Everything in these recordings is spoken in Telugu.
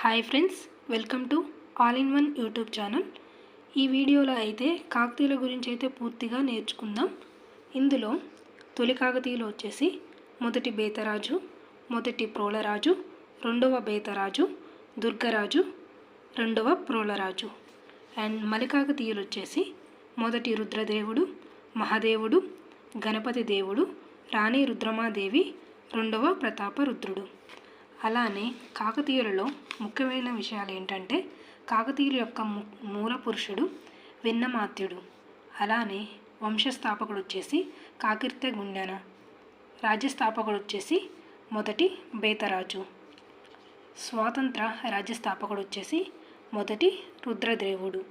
Hi friends welcome to all in one YouTube channel ఈ వీడియోలో అయితే కాకతీయుల గురించి అయితే పూర్తిగా నేర్చుకుందాం. ఇందులో తొలి కాకతీయులు వచ్చేసి మొదటి బేతరాజు మొదటి ప్రోళరాజు రెండవ బేతరాజు దుర్గరాజు రెండవ ప్రోళరాజు అండ్ మలికాకతీయులు వచ్చేసి మొదటి రుద్రదేవుడు మహాదేవుడు గణపతి దేవుడు రాణి రుద్రమాదేవి రెండవ ప్రతాపరుద్రుడు. అలానే కాకతీయులలో ముఖ్యమైన విషయాలు ఏంటంటే కాకతీయుల యొక్క మూల పురుషుడు విన్నమాత్యుడు. అలానే వంశస్థాపకుడు వచ్చేసి కాకిర్తె గుండెన. రాజ్యస్థాపకుడు వచ్చేసి మొదటి బేతరాజు. స్వాతంత్ర రాజ్యస్థాపకుడు వచ్చేసి మొదటి రుద్రదేవుడు.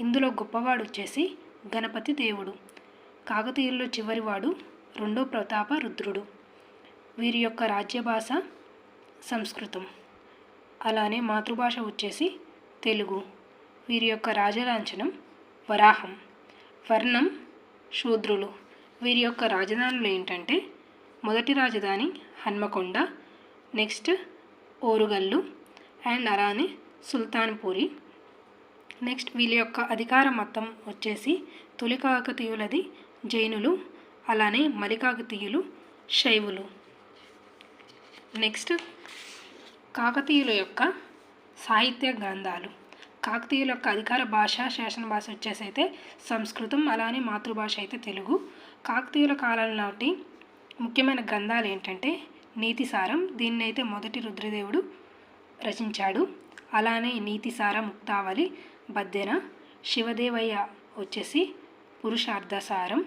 ఇందులో గొప్పవాడు వచ్చేసి గణపతి దేవుడు. కాకతీయుల్లో చివరివాడు రెండో ప్రతాప రుద్రుడు. వీరి యొక్క రాజ్యభాష సంస్కృతం. అలానే మాతృభాష వచ్చేసి తెలుగు. వీరి యొక్క రాజలాంఛనం వరాహం. వర్ణం శూద్రులు. వీరి యొక్క రాజధానులు ఏంటంటే మొదటి రాజధాని హన్మకొండ నెక్స్ట్ ఓరుగల్లు అండ్ అలానే సుల్తాన్పూరి. నెక్స్ట్ వీళ్ళ యొక్క అధికార మతం వచ్చేసి తొలి కాకతీయులది జైనులు అలానే మలికాకతీయులు శైవులు. నెక్స్ట్ కాకతీయుల యొక్క సాహిత్య గ్రంథాలు. కాకతీయుల యొక్క అధికార భాష శాసన భాష వచ్చేసి అయితే సంస్కృతం అలానే మాతృభాష అయితే తెలుగు. కాకతీయుల కాలం నాటి ముఖ్యమైన గ్రంథాలు ఏంటంటే నీతిసారం దీన్ని అయితే మొదటి రుద్రదేవుడు రచించాడు. అలానే నీతిసార ముక్తావళి బద్దెన శివదేవయ్య వచ్చేసి పురుషార్థసారం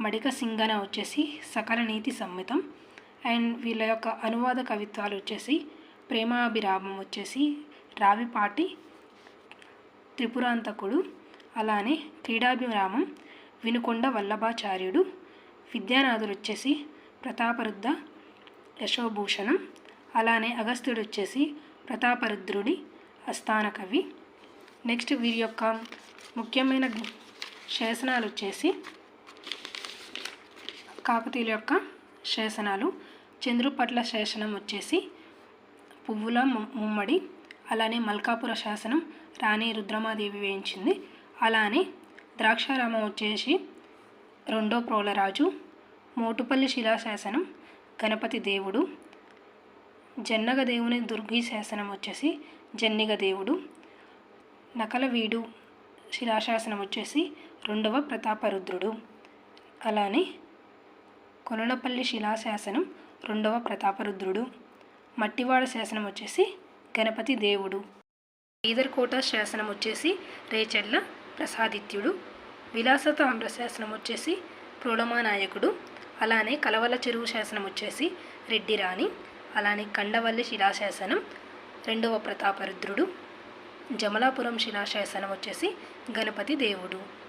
మడిక సింగన వచ్చేసి సకల నీతి సమ్మితం అండ్ వీళ్ళ యొక్క అనువాద కవిత్వాలు వచ్చేసి ప్రేమాభిరామం వచ్చేసి రావిపాటి త్రిపురాంతకుడు అలానే క్రీడాభిరామం వినుకొండ వల్లభాచార్యుడు విద్యానాథుడు వచ్చేసి ప్రతాపరుద్ధ యశోభూషణం అలానే అగస్త్యుడు వచ్చేసి ప్రతాపరుద్రుడి అస్థాన కవి నెక్స్ట్ వీరి యొక్క ముఖ్యమైన శాసనాలు వచ్చేసి కాకతీయుల యొక్క శాసనాలు చంద్రుపట్ల శాసనం వచ్చేసి పువ్వుల ముమ్మడి అలానే మల్కాపుర శాసనం రాణి రుద్రమాదేవి వేయించింది. అలానే ద్రాక్షారామం వచ్చేసి రెండో ప్రోలరాజు మోటుపల్లి శిలాశాసనం గణపతి దేవుడు జన్నగ దేవుని దుర్గి శాసనం వచ్చేసి జన్నిగ దేవుడు నకలవీడు శిలాశాసనం వచ్చేసి రెండవ ప్రతాపరుద్రుడు. అలానే కొనలపల్లి శిలాశాసనం రెండవ ప్రతాపరుద్రుడు. మట్టివాడ శాసనం వచ్చేసి గణపతి దేవుడు. ఈదర్కోట శాసనం వచ్చేసి రేచెల్ల ప్రసాదిత్యుడు. విలాసతామ్ర శాసనం వచ్చేసి ప్రోడమానాయకుడు అలానే కలవల చెరువు శాసనం వచ్చేసి రెడ్డి రాణి. అలానే కండవల్లి శిలాశాసనం రెండవ ప్రతాపరుద్రుడు. జమలాపురం శిలాశాసనం వచ్చేసి గణపతి దేవుడు.